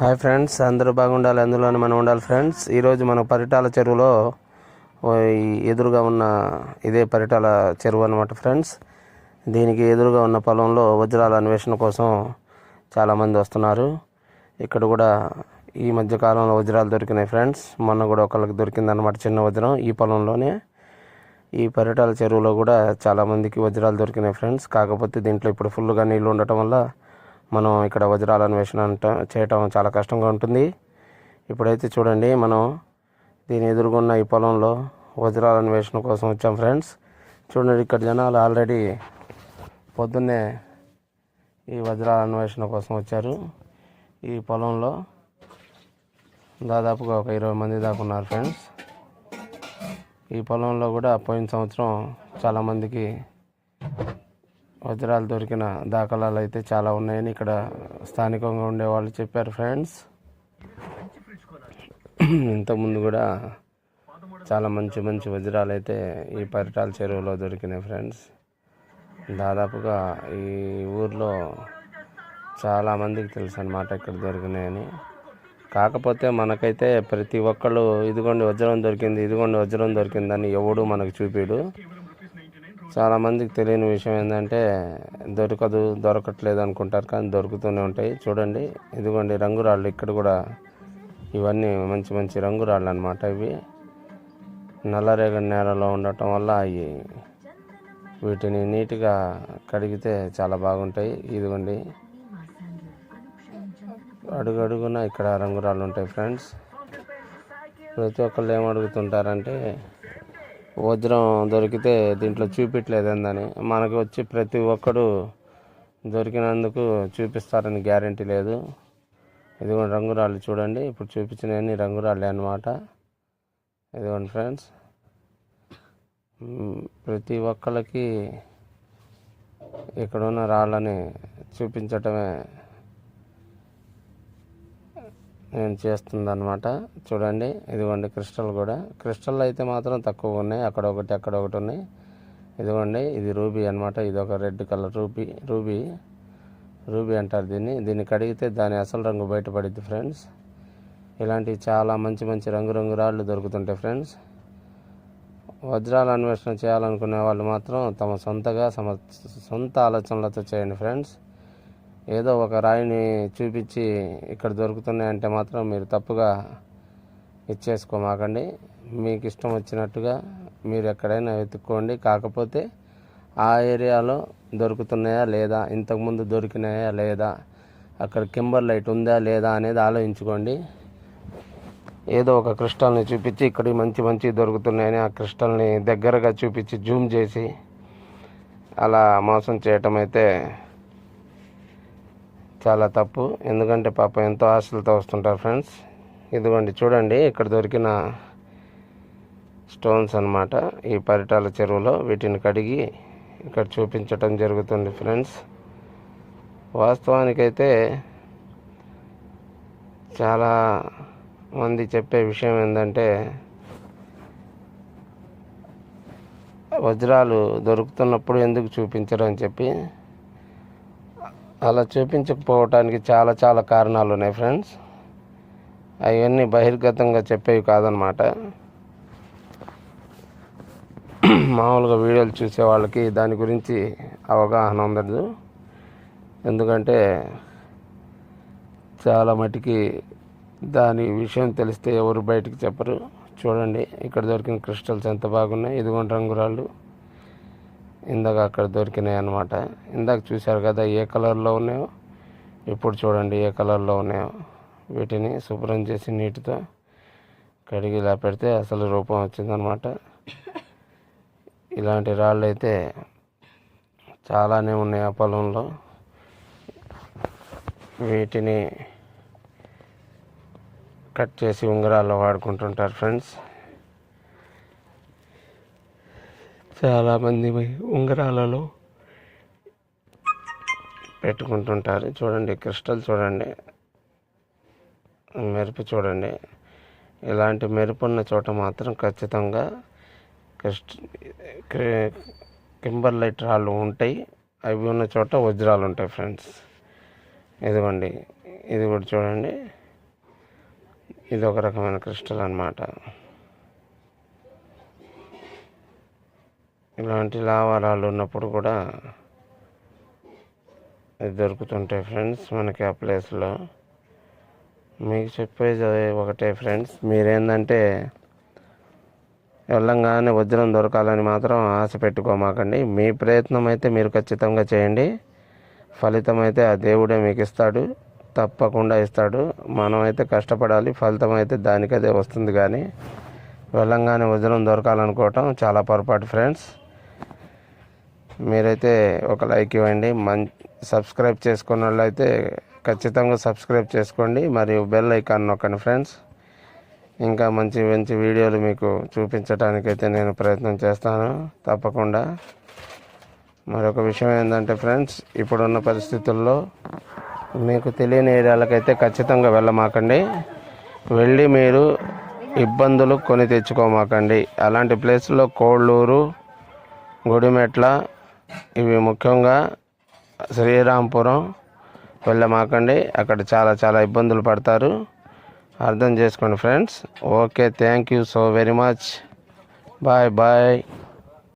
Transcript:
Hi friends అందరూ బాగుండాలి అందులోనే మనం ఉండాలి ఫ్రెండ్స్. ఈరోజు మన పరిటాల చెరువులో ఎదురుగా ఉన్న ఇదే పరిటాల చెరువు అనమాట ఫ్రెండ్స్. దీనికి ఎదురుగా ఉన్న పొలంలో వజ్రాల అన్వేషణ కోసం చాలామంది వస్తున్నారు. ఇక్కడ కూడా ఈ మధ్య కాలంలో వజ్రాలు దొరికినాయి ఫ్రెండ్స్. మొన్న కూడా ఒకళ్ళకి దొరికిందన్నమాట చిన్న వజ్రం ఈ పొలంలోనే. ఈ పరిటాల చెరువులో కూడా చాలామందికి వజ్రాలు దొరికినాయి ఫ్రెండ్స్. కాకపోతే దీంట్లో ఇప్పుడు ఫుల్గా నీళ్ళు ఉండటం వల్ల మనం ఇక్కడ వజ్రాల అన్వేషణ అంట చేయటం చాలా కష్టంగా ఉంటుంది. ఇప్పుడైతే చూడండి మనం దీని ఎదురుగున్న ఈ పొలంలో వజ్రాల అన్వేషణ కోసం వచ్చాం ఫ్రెండ్స్. చూడండి ఇక్కడ జనాలు ఆల్రెడీ పొద్దున్నే ఈ వజ్రాల అన్వేషణ కోసం వచ్చారు. ఈ పొలంలో దాదాపుగా ఒక ఇరవై మంది దాకా ఉన్నారు ఫ్రెండ్స్. ఈ పొలంలో కూడా పోయిన సంవత్సరం చాలామందికి వజ్రాలు దొరికిన దాఖలాలు అయితే చాలా ఉన్నాయని ఇక్కడ స్థానికంగా ఉండే వాళ్ళు చెప్పారు ఫ్రెండ్స్. ఇంతకుముందు కూడా చాలా మంచి మంచి వజ్రాలు అయితే ఈ పరిటాల చెరువులో దొరికినాయి ఫ్రెండ్స్. దాదాపుగా ఈ ఊర్లో చాలా మందికి తెలుసు అనమాట ఇక్కడ దొరికినాయని. కాకపోతే మనకైతే ప్రతి ఒక్కళ్ళు ఇదిగోండి వజ్రం దొరికింది ఇదిగోండి వజ్రం దొరికిందని ఎవడు మనకు చూపిడు. చాలా మందికి తెలియని విషయం ఏంటంటే దొరకదు దొరకట్లేదు అనుకుంటారు కానీ దొరుకుతూనే ఉంటాయి. చూడండి ఇదిగోండి రంగురాళ్ళు ఇక్కడ కూడా ఇవన్నీ మంచి మంచి రంగురాళ్ళు అనమాట ఇవి. నల్లరేగడి నేలలో ఉండటం వల్ల అవి వీటిని నీట్గా కడిగితే చాలా బాగుంటాయి. ఇదిగోండి అడుగు అడుగున ఇక్కడ రంగురాళ్ళు ఉంటాయి ఫ్రెండ్స్. ప్రతి ఒక్కళ్ళు ఏమడుగుతుంటారంటే అడుగుతుంటారంటే వజ్రం దొరికితే దీంట్లో చూపించలేదని మనకు వచ్చి ప్రతి ఒక్కడు దొరికినందుకు చూపిస్తారని గ్యారంటీ లేదు. ఇదిగోండి రంగురాళ్ళు చూడండి. ఇప్పుడు చూపించినవన్నీ రంగురాళ్ళే అనమాట ఇదిగోండి ఫ్రెండ్స్. ప్రతి ఒక్కళ్ళకి ఇక్కడ ఉన్న రాళ్ళని చూపించటమే నేను చేస్తుందనమాట చూడండి ఇదిగోండి క్రిస్టల్ కూడా. క్రిస్టల్ అయితే మాత్రం తక్కువ ఉన్నాయి. అక్కడ ఒకటి అక్కడ ఒకటి ఉన్నాయి. ఇదిగోండి ఇది రూబీ అనమాట ఇది ఒక red colour ruby ruby ruby అంటారు దీన్ని. దీన్ని కడిగితే దాని అసలు రంగు బయటపడిద్ది ఫ్రెండ్స్. ఇలాంటివి చాలా మంచి మంచి రంగురంగు రాళ్ళు దొరుకుతుంటాయి ఫ్రెండ్స్. వజ్రాల అన్వేషణ చేయాలనుకునే వాళ్ళు మాత్రం తమ సొంతగా సమ సొంత ఆలోచనలతో చేయండి ఫ్రెండ్స్. ఏదో ఒక రాయిని చూపించి ఇక్కడ దొరుకుతున్నాయంటే మాత్రం మీరు తప్పుగా ఇచ్చేసుకోమాకండి. మీకు ఇష్టం వచ్చినట్టుగా మీరు ఎక్కడైనా వెతుక్కోండి. కాకపోతే ఆ ఏరియాలో దొరుకుతున్నాయా లేదా ఇంతకుముందు దొరికినాయా లేదా అక్కడ కింబర్ లైట్ ఉందా లేదా అనేది ఆలోచించుకోండి. ఏదో ఒక క్రిస్టల్ని చూపించి ఇక్కడ మంచి మంచి దొరుకుతున్నాయని ఆ క్రిస్టల్ని దగ్గరగా చూపించి జూమ్ చేసి అలా మోసం చేయటం అయితే చాలా తప్పు. ఎందుకంటే పాప ఎంతో ఆశలతో వస్తుంటారు ఫ్రెండ్స్. ఇదిగోండి చూడండి ఇక్కడ దొరికిన స్టోన్స్ అనమాట ఈ పరిటాల చెరువులో వీటిని కడిగి ఇక్కడ చూపించటం జరుగుతుంది ఫ్రెండ్స్. వాస్తవానికైతే చాలా మంది చెప్పే విషయం ఏంటంటే వజ్రాలు దొరుకుతున్నప్పుడు ఎందుకు చూపించరు అని చెప్పి అలా చూపించకపోవటానికి చాలా చాలా కారణాలు ఉన్నాయి ఫ్రెండ్స్. అవన్నీ బహిర్గతంగా చెప్పేవి కాదనమాట మామూలుగా వీడియోలు చూసే వాళ్ళకి దాని గురించి అవగాహన ఉండదు. ఎందుకంటే చాలా మటుకి దాని విషయం తెలిస్తే ఎవరు బయటికి చెప్పరు. చూడండి ఇక్కడ దొరికిన క్రిస్టల్స్ ఎంత బాగున్నాయి. ఇదిగోండి రంగురాళ్ళు. ఇందాక అక్కడ దొరికినాయి అనమాట ఇందాక చూశారు కదా ఏ కలర్లో ఉన్నాయో? ఇప్పుడు చూడండి ఏ కలర్లో ఉన్నాయో. వీటిని శుభ్రం చేసి నీటితో కడిగి ఇలా పెడితే అసలు రూపం వచ్చిందనమాట ఇలాంటి రాళ్ళు అయితే చాలానే ఉన్నాయి ఆ పొలంలో. వీటిని కట్ చేసి ఉంగరాల్లో వాడుకుంటుంటారు ఫ్రెండ్స్. చాలామంది ఉంగరాలలో పెట్టుకుంటుంటారు. చూడండి క్రిస్టల్ చూడండి మెరుపు చూడండి. ఇలాంటి మెరుపు ఉన్న చోట మాత్రం ఖచ్చితంగా క్రిస్ట్ కింబర్ లైట్ రాళ్ళు ఉంటాయి. అవి ఉన్న చోట వజ్రాలు ఉంటాయి ఫ్రెండ్స్. ఇదిగోండి ఇది కూడా చూడండి. ఇది ఒక రకమైన క్రిస్టల్ అన్నమాట. ఇలాంటి లావారాలు ఉన్నప్పుడు కూడా ఇది దొరుకుతుంటాయి ఫ్రెండ్స్ మనకి ఆ ప్లేస్లో. మీకు చెప్పేది ఒకటే ఫ్రెండ్స్. మీరేందంటే వెళ్ళంగానే వజ్రం దొరకాలని మాత్రం ఆశ పెట్టుకోమాకండి. మీ ప్రయత్నం అయితే మీరు ఖచ్చితంగా చేయండి. ఫలితం అయితే ఆ దేవుడే మీకు ఇస్తాడు. తప్పకుండా ఇస్తాడు. మనం అయితే కష్టపడాలి. ఫలితం అయితే దానికదే వస్తుంది కానీ వెళ్ళంగానే వజ్రం దొరకాలనుకోవటం చాలా పొరపాటు ఫ్రెండ్స్. మీరైతే ఒక లైక్ ఇవ్వండి. మం సబ్స్క్రైబ్ చేసుకున్న వాళ్ళైతే ఖచ్చితంగా సబ్స్క్రైబ్ చేసుకోండి. మరియు బెల్ ఐకాన్ నొక్కండి ఫ్రెండ్స్. ఇంకా మంచి మంచి వీడియోలు మీకు చూపించడానికైతే నేను ప్రయత్నం చేస్తాను. తప్పకుండా. మరొక విషయం ఏంటంటే ఫ్రెండ్స్ ఇప్పుడున్న పరిస్థితుల్లో మీకు తెలియని ఏరియాలకైతే ఖచ్చితంగా వెళ్ళమాకండి. వెళ్ళి మీరు ఇబ్బందులు కొని తెచ్చుకోమాకండి. అలాంటి ప్లేస్లో కోళ్ళూరు గుడిమెట్ల ఇవి ముఖ్యంగా శ్రీరాంపురం వెళ్ళమాకండి. అక్కడ చాలా చాలా ఇబ్బందులు పడతారు. అర్థం చేసుకోండి friends. Okay thank you so very much. Bye bye.